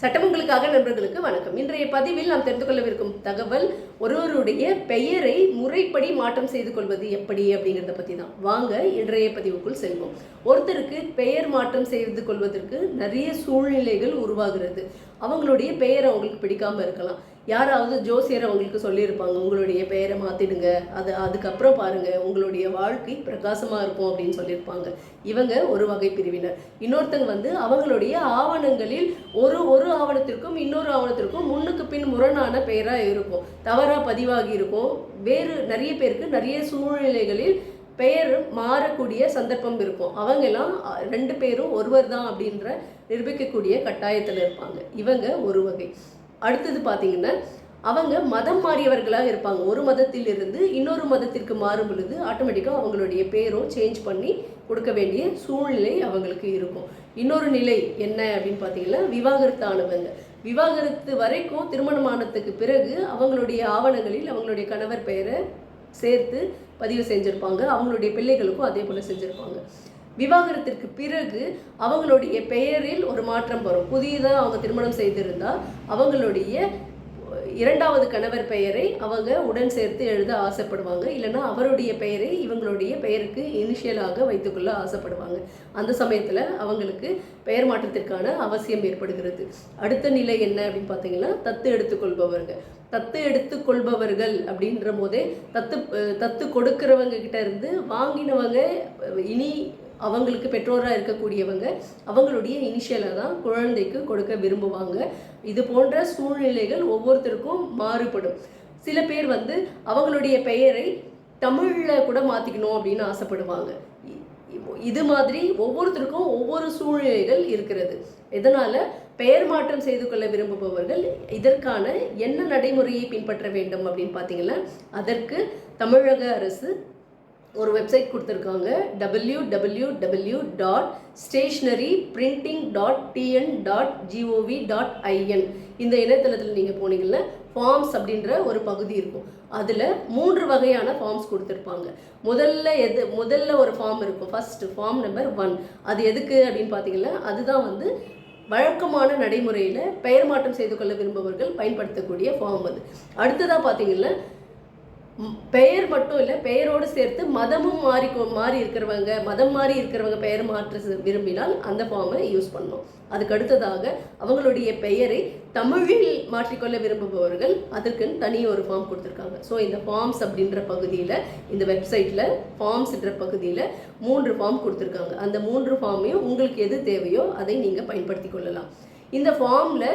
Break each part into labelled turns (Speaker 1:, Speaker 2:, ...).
Speaker 1: சட்டமங்களுக்காக நண்பர்களுக்கு வணக்கம். இன்றைய பதிவில் நாம் தெரிந்து கொள்ளவிருக்கும் தகவல் ஒருவருடைய பெயரை முறைப்படி மாற்றம் செய்து கொள்வது எப்படி அப்படிங்கிறத பற்றி தான் வாங்க இன்றைய பதிவுக்குள் செல்வோம். ஒருத்தருக்கு பெயர் மாற்றம் செய்து கொள்வதற்கு நிறைய சூழ்நிலைகள் உருவாகிறது. அவங்களுடைய பெயர் அவங்களுக்கு பிடிக்காமல் இருக்கலாம். யாராவது ஜோசியர் அவங்களுக்கு சொல்லியிருப்பாங்க உங்களுடைய பெயரை மாற்றிடுங்க அது அதுக்கப்புறம் பாருங்க உங்களுடைய வாழ்க்கை பிரகாசமாக இருக்கும் அப்படின்னு சொல்லியிருப்பாங்க. இவங்க ஒரு வகை பிரிவினர். இன்னொருத்தங்க வந்து அவங்களுடைய ஆவணங்களில் ஒரு ஒரு ஆவணத்திற்கும் இன்னொரு ஆவணத்திற்கும் முன்னுக்கு பின் முரணான பெயராக இருக்கும். தவறாக பதிவாகி இருக்கும். வேறு நிறைய பேருக்கு நிறைய சூழ்நிலைகளில் பெயர் மாறக்கூடிய சந்தர்ப்பம் இருக்கும். அவங்கெல்லாம் ரெண்டு பேரும் ஒருவர் தான் அப்படின்ற நிரூபிக்கக்கூடிய கட்டாயத்தில் இருப்பாங்க. இவங்க ஒரு வகை. அடுத்தது பார்த்தீங்கன்னா அவங்க மதம் மாறியவர்களாக இருப்பாங்க. ஒரு மதத்தில் இருந்து இன்னொரு மதத்திற்கு மாறும் பொழுது ஆட்டோமேட்டிக்காக அவங்களுடைய பேரும் சேஞ்ச் பண்ணி கொடுக்க வேண்டிய சூழ்நிலை அவங்களுக்கு இருக்கும். இன்னொரு நிலை என்ன அப்படின்னு பார்த்தீங்கன்னா விவாகரத்து ஆனவங்க விவாகரத்து வரைக்கும் திருமணமானத்துக்கு பிறகு அவங்களுடைய ஆவணங்களில் அவங்களுடைய கணவர் பெயரை சேர்த்து பதிவு செஞ்சுருப்பாங்க. அவங்களுடைய பிள்ளைகளுக்கும் அதே போல் செஞ்சுருப்பாங்க. விவாகரத்திற்கு பிறகு அவங்களுடைய பெயரில் ஒரு மாற்றம் வரும். புதியதாக அவங்க திருமணம் செய்திருந்தால் அவங்களுடைய இரண்டாவது கணவர் பெயரை அவங்க உடன் சேர்த்து எழுத ஆசைப்படுவாங்க. இல்லைன்னா அவருடைய பெயரை இவங்களுடைய பெயருக்கு இனிஷியலாக வைத்துக்கொள்ள ஆசைப்படுவாங்க. அந்த சமயத்தில் அவங்களுக்கு பெயர் மாற்றத்திற்கான அவசியம் ஏற்படுகிறது. அடுத்த நிலை என்ன அப்படின்னு பார்த்தீங்கன்னா தத்து எடுத்துக்கொள்பவர்கள். தத்து எடுத்துக்கொள்பவர்கள் அப்படின்ற போதே தத்து தத்து கொடுக்கிறவங்க கிட்ட இருந்து வாங்கினவங்க இனி அவங்களுக்கு பெற்றோராக இருக்கக்கூடியவங்க அவங்களுடைய இனிஷியலை தான் குழந்தைக்கு கொடுக்க விரும்புவாங்க. இது போன்ற சூழ்நிலைகள் ஒவ்வொருத்தருக்கும் மாறுபடும். சில பேர் வந்து அவங்களுடைய பெயரை தமிழில் கூட மாற்றிக்கணும் அப்படின்னு ஆசைப்படுவாங்க. இது மாதிரி ஒவ்வொருத்தருக்கும் ஒவ்வொரு சூழ்நிலைகள் இருக்கிறது. இதனால் பெயர் மாற்றம் செய்து கொள்ள விரும்புபவர்கள் இதற்கான என்ன நடைமுறையை பின்பற்ற வேண்டும் அப்படின்னு பார்த்தீங்கன்னா அதற்கு தமிழக அரசு ஒரு வெப்சைட் கொடுத்துருக்காங்க. W W W dot stationery printing dot T N dot G O V dot I N இந்த இணையதளத்தில் நீங்கள் போனீங்கன்னா ஃபார்ம்ஸ் அப்படின்ற ஒரு பகுதி இருக்கும். அதில் மூன்று வகையான ஃபார்ம்ஸ் கொடுத்துருப்பாங்க. முதல்ல எது முதல்ல ஒரு ஃபார்ம் இருக்கும். ஃபர்ஸ்ட் ஃபார்ம் நம்பர் ஒன் அது எதுக்கு அப்படின்னு பார்த்தீங்கன்னா அதுதான் வந்து வழக்கமான நடைமுறையில் பெயர் மாற்றம் செய்து கொள்ள விரும்புபவர்கள் பயன்படுத்தக்கூடிய ஃபார்ம் அது. அடுத்ததாக பார்த்தீங்கன்னா பெயர் மட்டும் இல்லை பெயரோடு சேர்த்து மதமும் மாறி மாறி இருக்கிறவங்க மதம் மாறி இருக்கிறவங்க பெயர் மாற்ற விரும்பினால் அந்த ஃபார்மை யூஸ் பண்ணணும். அதுக்கு அடுத்ததாக அவங்களுடைய பெயரை தமிழில் மாற்றிக்கொள்ள விரும்புபவர்கள் அதற்குன்னு தனி ஒரு ஃபார்ம் கொடுத்துருக்காங்க. ஸோ இந்த ஃபார்ம்ஸ் அப்படின்ற பகுதியில் இந்த வெப்சைட்டில் ஃபார்ம்ஸ்ன்ற பகுதியில் மூன்று ஃபார்ம் கொடுத்துருக்காங்க. அந்த மூன்று ஃபார்மையும் உங்களுக்கு எது தேவையோ அதை நீங்கள் பயன்படுத்தி கொள்ளலாம். இந்த ஃபார்மில்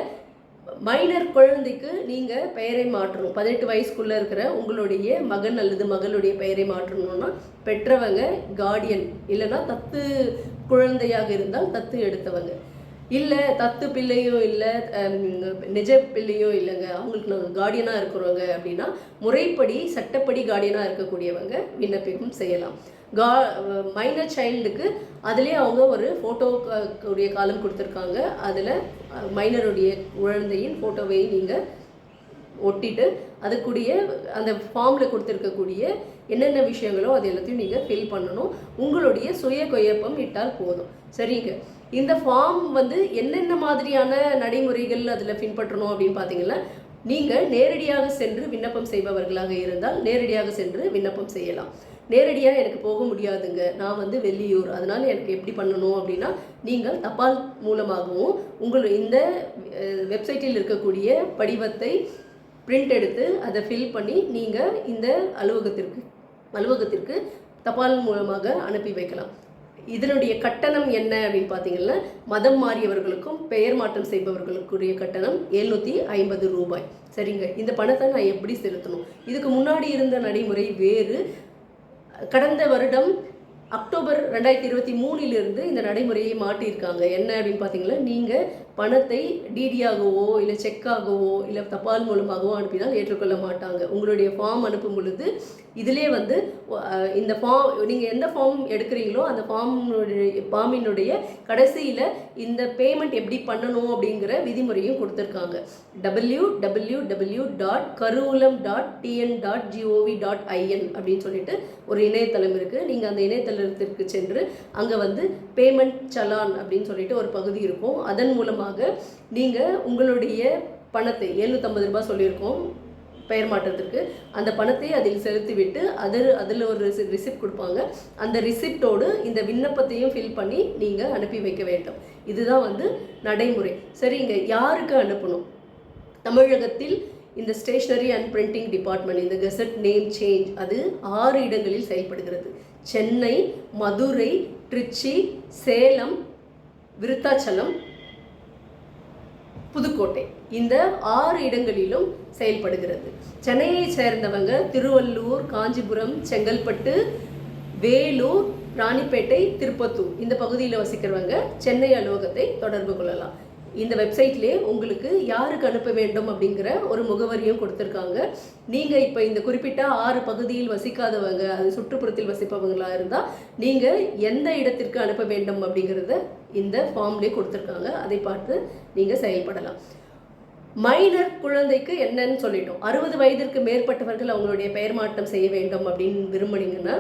Speaker 1: மைனர் குழந்தைக்கு நீங்கள் பெயரை மாற்றணும். பதினெட்டு வயசுக்குள்ளே இருக்கிற உங்களுடைய மகன் அல்லது மகளுடைய பெயரை மாற்றணும்னா பெற்றவங்க கார்டியன் இல்லைன்னா தத்து குழந்தையாக இருந்தால் தத்து எடுத்தவங்க. இல்லை தத்து பிள்ளையும் இல்லை நிஜ பிள்ளையும் இல்லைங்க. அவங்களுக்கு நாங்கள் கார்டியனாக இருக்கிறவங்க அப்படின்னா முறைப்படி சட்டப்படி கார்டியனாக இருக்கக்கூடியவங்க விண்ணப்பிக்கும் செய்யலாம். கா மைனர் சைல்டுக்கு அதிலே அவங்க ஒரு ஃபோட்டோ உடைய காலம் கொடுத்துருக்காங்க. அதில் மைனருடைய குழந்தையின் ஃபோட்டோவை நீங்கள் ஒட்டிட்டு அதுக்குரிய அந்த ஃபார்மில் கொடுத்துருக்கக்கூடிய என்னென்ன விஷயங்களோ அது எல்லாத்தையும் நீங்கள் ஃபில் பண்ணணும். உங்களுடைய சுய கொயப்பம் இட்டால் போதும். சரிங்க? இந்த ஃபார்ம் வந்து என்னென்ன மாதிரியான நடைமுறைகள் அதில் பின்பற்றணும் அப்படின்னு பார்த்தீங்கன்னா நீங்கள் நேரடியாக சென்று விண்ணப்பம் செய்பவர்களாக இருந்தால் நேரடியாக சென்று விண்ணப்பம் செய்யலாம். நேரடியாக எனக்கு போக முடியாதுங்க. நான் வந்து வெள்ளியூர் அதனால் எனக்கு எப்படி பண்ணணும் அப்படின்னா நீங்கள் தபால் மூலமாகவும் உங்கள் இந்த வெப்சைட்டில் இருக்கக்கூடிய படிவத்தை பிரிண்ட் எடுத்து அதை ஃபில் பண்ணி நீங்கள் இந்த அலுவலகத்திற்கு அலுவலகத்திற்கு தபால் மூலமாக அனுப்பி வைக்கலாம். இதனுடைய கட்டணம் என்ன அப்படின்னு பார்த்தீங்கன்னா மதம் மாறியவர்களுக்கும் பெயர் மாற்றம் செய்பவர்களுக்குரிய கட்டணம் எழுநூற்றி ஐம்பது ரூபாய். சரிங்க? இந்த பணத்தை நான் எப்படி செலுத்தணும்? இதுக்கு முன்னாடி இருந்த நடைமுறை வேறு. கடந்த வருடம் அக்டோபர் ரெண்டாயிரத்தி இருபத்தி மூணிலிருந்து இந்த நடைமுறையை மாட்டியிருக்காங்க என்ன அப்படின்னு பார்த்தீங்கன்னா நீங்கள் பணத்தை டிடியாகவோ இல்லை செக்காகவோ இல்லை தபால் மூலமாகவோ அனுப்பினால் ஏற்றுக்கொள்ள மாட்டாங்க. உங்களுடைய ஃபார்ம் அனுப்பும் பொழுது இதிலே வந்து இந்த ஃபார்ம் நீங்கள் எந்த ஃபார்ம் எடுக்கிறீங்களோ அந்த ஃபார்மினுடைய ஃபார்மினுடைய கடைசியில் இந்த பேமெண்ட் எப்படி பண்ணணும் அப்படிங்கிற விதிமுறையும் கொடுத்துருக்காங்க. W W W dot கருவூலம் dot T N dot G O V dot I N அப்படின்னு சொல்லிட்டு ஒரு இணையதளம் இருக்குது நீங்கள் அந்த இணையதளத்திற்கு சென்று அங்கே வந்து பேமெண்ட் சலான் அப்படின்னு சொல்லிட்டு ஒரு பகுதி இருக்கும். அதன் மூலமாக நீங்கள் உங்களுடைய பணத்தை எழுநூற்றம்பது ரூபாய் சொல்லியிருக்கோம். பெயர் மாற்றத்திற்கு அந்த பணத்தை அதில் செலுத்திவிட்டு அதில் அதில் ஒரு ரிசிப்ட் கொடுப்பாங்க. அந்த ரிசிப்டோடு இந்த விண்ணப்பத்தையும் ஃபில் பண்ணி நீங்கள் அனுப்பி வைக்க வேண்டும். இதுதான் வந்து நடைமுறை. சரிங்க யாருக்கு அனுப்பணும்? தமிழகத்தில் இந்த ஸ்டேஷ்னரி அண்ட் பிரிண்டிங் டிபார்ட்மெண்ட் இந்த கெசட் நேம் சேஞ்ச் அது ஆறு இடங்களில் செயல்படுகிறது. சென்னை மதுரை திருச்சி சேலம் விருத்தாச்சலம் புதுக்கோட்டை. இந்த ஆறு இடங்களிலும் செயல்படுகிறது. சென்னையை சேர்ந்தவங்க திருவள்ளூர் காஞ்சிபுரம் செங்கல்பட்டு வேலூர் ராணிப்பேட்டை திருப்பத்தூர். இந்த பகுதியில் வசிக்கிறவங்க சென்னை அலுவலகத்தை தொடர்பு கொள்ளலாம். இந்த வெப்சைட்லேயே உங்களுக்கு யாருக்கு அனுப்ப வேண்டும் அப்படிங்கிற ஒரு முகவரியும் கொடுத்துருக்காங்க. நீங்கள் இப்போ இந்த குறிப்பிட்ட ஆறு பகுதியில் வசிக்காதவங்க அது சுற்றுப்புறத்தில் வசிப்பவங்களாக இருந்தால் நீங்கள் எந்த இடத்திற்கு அனுப்ப வேண்டும் அப்படிங்கிறத இந்த ஃபார்ம்லேயே கொடுத்துருக்காங்க. அதை பார்த்து நீங்கள் செயல்படலாம். மைனர் குழந்தைக்கு என்னன்னு சொல்லிட்டோம். அறுபது வயதிற்கு மேற்பட்டவர்கள் அவங்களுடைய பெயர் மாற்றம் செய்ய வேண்டும் அப்படின்னு விரும்புனீங்கன்னா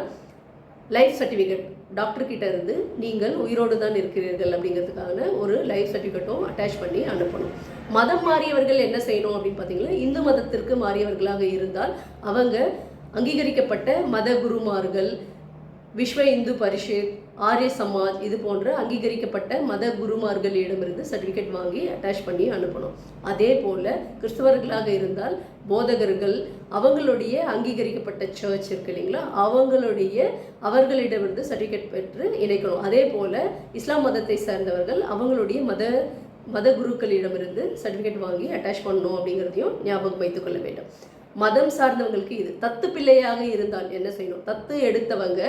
Speaker 1: லைஃப் சர்டிஃபிகேட் டாக்டர்கிட்ட இருந்து நீங்கள் உயிரோடு தான் இருக்கிறீர்கள் அப்படிங்கிறதுக்கான ஒரு லைஃப் சர்டிஃபிகேட்டும் அட்டாச் பண்ணி அனுப்பணும். மதம் மாறியவர்கள் என்ன செய்யணும் அப்படின்னு பார்த்தீங்கன்னா இந்து மதத்திற்கு மாறியவர்களாக இருந்தால் அவங்க அங்கீகரிக்கப்பட்ட மத குருமார்கள் விஸ்வ இந்து பரிஷத் ஆரிய சமாஜ் இது போன்ற அங்கீகரிக்கப்பட்ட மத குருமார்களிடமிருந்து சர்டிஃபிகேட் வாங்கி அட்டாச் பண்ணி அனுப்பணும். அதே போல் கிறிஸ்தவர்களாக இருந்தால் போதகர்கள் அவங்களுடைய அங்கீகரிக்கப்பட்ட சர்ச் இருக்கு இல்லைங்களா அவங்களுடைய அவர்களிடமிருந்து சர்டிஃபிகேட் பெற்று இணைக்கணும். அதே போல் இஸ்லாம் மதத்தை சேர்ந்தவர்கள் அவங்களுடைய மத மத குருக்களிடமிருந்து சர்டிஃபிகேட் வாங்கி அட்டாச் பண்ணணும் அப்படிங்கிறதையும் ஞாபகம் வைத்துக்கொள்ள வேண்டும். மதம் சார்ந்தவங்களுக்கு இது தத்து பிள்ளையாக இருந்தால் என்ன செய்யணும்? தத்து எடுத்தவங்க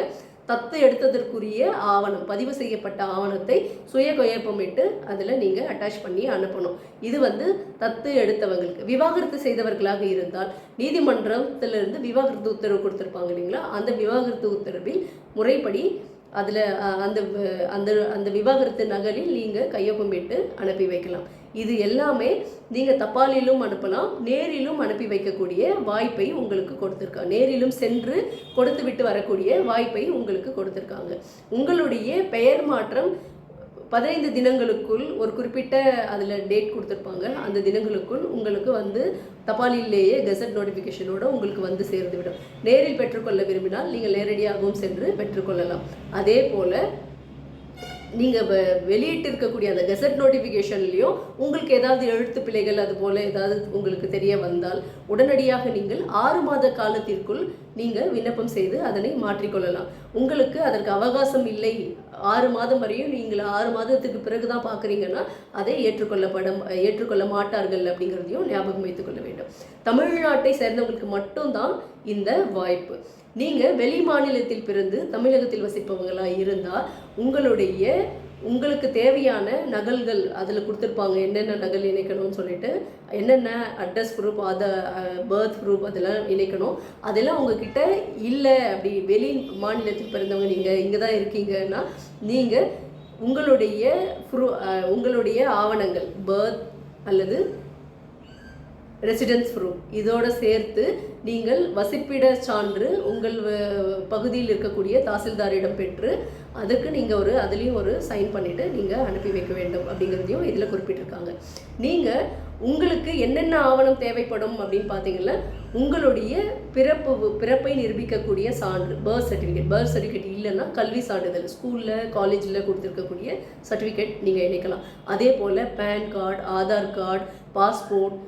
Speaker 1: தத்து எடுத்ததற்குரிய ஆவணம் பதிவு செய்யப்பட்ட ஆவணத்தை சுய கையொப்பமிட்டு அதில் நீங்கள் அட்டாச் பண்ணி அனுப்பணும். இது வந்து தத்து எடுத்தவங்களுக்கு விவாகரத்து செய்தவர்களாக இருந்தால் நீதிமன்றத்திலிருந்து விவாகரத்து உத்தரவு கொடுத்துருப்பாங்க இல்லைங்களா? அந்த விவாகரத்து உத்தரவில் முறைப்படி அதில் அந்த அந்த அந்த விவாகரத்து நகலில் நீங்கள் கையொப்பமிட்டு அனுப்பி வைக்கலாம். இது எல்லாமே நீங்கள் தபாலிலும் அனுப்பலாம் நேரிலும் அனுப்பி வைக்கக்கூடிய வாய்ப்பை உங்களுக்கு கொடுத்துருக்காங்க நேரிலும் சென்று கொடுத்து விட்டு வரக்கூடிய வாய்ப்பை உங்களுக்கு கொடுத்துருக்காங்க. உங்களுடைய பெயர் மாற்றம் பதினைந்து தினங்களுக்குள் ஒரு குறிப்பிட்ட அதில் டேட் கொடுத்துருப்பாங்க. அந்த தினங்களுக்குள் உங்களுக்கு வந்து தபாலிலேயே கெசட் நோட்டிஃபிகேஷனோட உங்களுக்கு வந்து சேர்ந்து விடும். நேரில் பெற்றுக்கொள்ள விரும்பினால் நீங்கள் நேரடியாகவும் சென்று பெற்றுக்கொள்ளலாம். அதே போல் நீங்கள் வெளியிட்டு இருக்கக்கூடிய அந்த கெசட் நோட்டிஃபிகேஷன்லேயும் உங்களுக்கு ஏதாவது எழுத்து பிழைகள் அது போல் ஏதாவது உங்களுக்கு தெரிய வந்தால் உடனடியாக நீங்கள் ஆறு மாத காலத்திற்குள் நீங்கள் விண்ணப்பம் செய்து அதனை மாற்றிக்கொள்ளலாம். உங்களுக்கு அதற்கு அவகாசம் இல்லை. ஆறு மாதம் வரையும் நீங்கள் ஆறு மாதத்துக்கு பிறகு தான் பார்க்குறீங்கன்னா அதை ஏற்றுக்கொள்ளப்பட ஏற்றுக்கொள்ள மாட்டார்கள் அப்படிங்கிறதையும் ஞாபகம் வைத்துக்கொள்ள வேண்டும். தமிழ்நாட்டை சேர்ந்தவங்களுக்கு மட்டும்தான் இந்த வாய்ப்பு. நீங்கள் வெளி மாநிலத்தில் பிறந்து தமிழகத்தில் வசிப்பவங்களாக இருந்தால் உங்களுடைய உங்களுக்கு தேவையான நகல்கள் அதில் கொடுத்துருப்பாங்க. என்னென்ன நகல் இணைக்கணும்னு சொல்லிட்டு என்னென்ன அட்ரஸ் ப்ரூஃப் அதை பர்த் ப்ரூஃப் அதெல்லாம் இணைக்கணும். அதெல்லாம் உங்ககிட்ட இல்லை அப்படி வெளி மாநிலத்தில் பிறந்தவங்க நீங்கள் இங்கே தான் இருக்கீங்கன்னா நீங்கள் உங்களுடைய ப்ரூ uh, உங்களுடைய ஆவணங்கள் பர்த் அல்லது ரெசிடென்ஸ் ப்ரூஃப் இதோடு சேர்த்து நீங்கள் வசிப்பிட சான்று உங்கள் பகுதியில் இருக்கக்கூடிய தாசில்தாரிடம் பெற்று அதுக்கு நீங்கள் ஒரு அதுலேயும் ஒரு சைன் பண்ணிவிட்டு நீங்கள் அனுப்பி வைக்க வேண்டும் அப்படிங்கிறதையும் இதில் குறிப்பிட்டிருக்காங்க. நீங்கள் உங்களுக்கு என்னென்ன ஆவணம் தேவைப்படும் அப்படின்னு பார்த்தீங்கன்னா உங்களுடைய பிறப்பு பிறப்பை நிரூபிக்கக்கூடிய சான்று பர்த் சர்டிஃபிகேட் பர்த் சர்டிஃபிகேட் இல்லைன்னா கல்வி சான்றிதழ் ஸ்கூலில் காலேஜில் கொடுத்துருக்கக்கூடிய சர்டிஃபிகேட் நீங்கள் இணைக்கலாம். அதே போல் PAN card Aadhaar card passport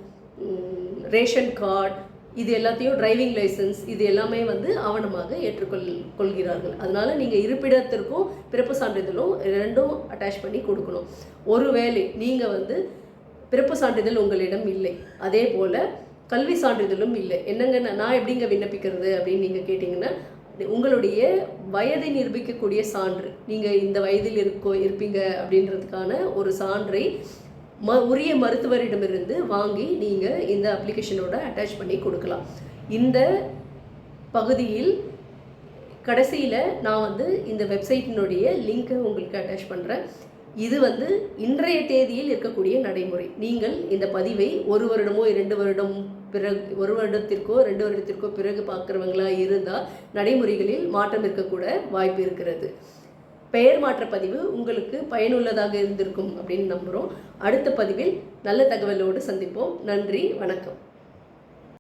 Speaker 1: ration card இது எல்லாத்தையும் டிரைவிங் லைசன்ஸ் இது எல்லாமே வந்து ஆவணமாக ஏற்றுக்கொள் கொள்கிறார்கள். அதனால் நீங்கள் இருப்பிடத்திற்கும் பிறப்பு சான்றிதழும் ரெண்டும் அட்டாச் பண்ணி கொடுக்கணும். ஒருவேளை நீங்கள் வந்து பிறப்பு சான்றிதழ் உங்களிடம் இல்லை. அதே போல் கல்வி சான்றிதழும் இல்லை. என்னங்க நான் நான் எப்படிங்க விண்ணப்பிக்கிறது அப்படின்னு நீங்கள் கேட்டிங்கன்னா உங்களுடைய வயதை நிரூபிக்கக்கூடிய சான்று நீங்கள் இந்த வயதில் இருக்கோ இருப்பீங்க அப்படின்றதுக்கான ஒரு சான்றை ம உரிய மருத்துவரிடமிருந்து வாங்கி நீங்கள் இந்த அப்ளிகேஷனோட அட்டாச் பண்ணி கொடுக்கலாம். இந்த பகுதியில் கடைசியில் நான் வந்து இந்த வெப்சைட்டினுடைய லிங்க்கை உங்களுக்கு அட்டாச் பண்ணுறேன் இது வந்து இன்றைய தேதியில் இருக்கக்கூடிய நடைமுறை. நீங்கள் இந்த பதிவை ஒரு வருடமோ இரண்டு வருடம் பிறகு ஒரு வருடத்திற்கோ ரெண்டு வருடத்திற்கோ பிறகு பார்க்குறவங்களா இருந்தால் நடைமுறைகளில் மாற்றம் இருக்கக்கூட வாய்ப்பு இருக்கிறது. பெயர் மாற்ற பதிவு உங்களுக்கு பயனுள்ளதாக இருந்திருக்கும் அப்படின்னு நம்புகிறோம் அடுத்த பதிவில் நல்ல தகவலோடு சந்திப்போம். நன்றி வணக்கம்.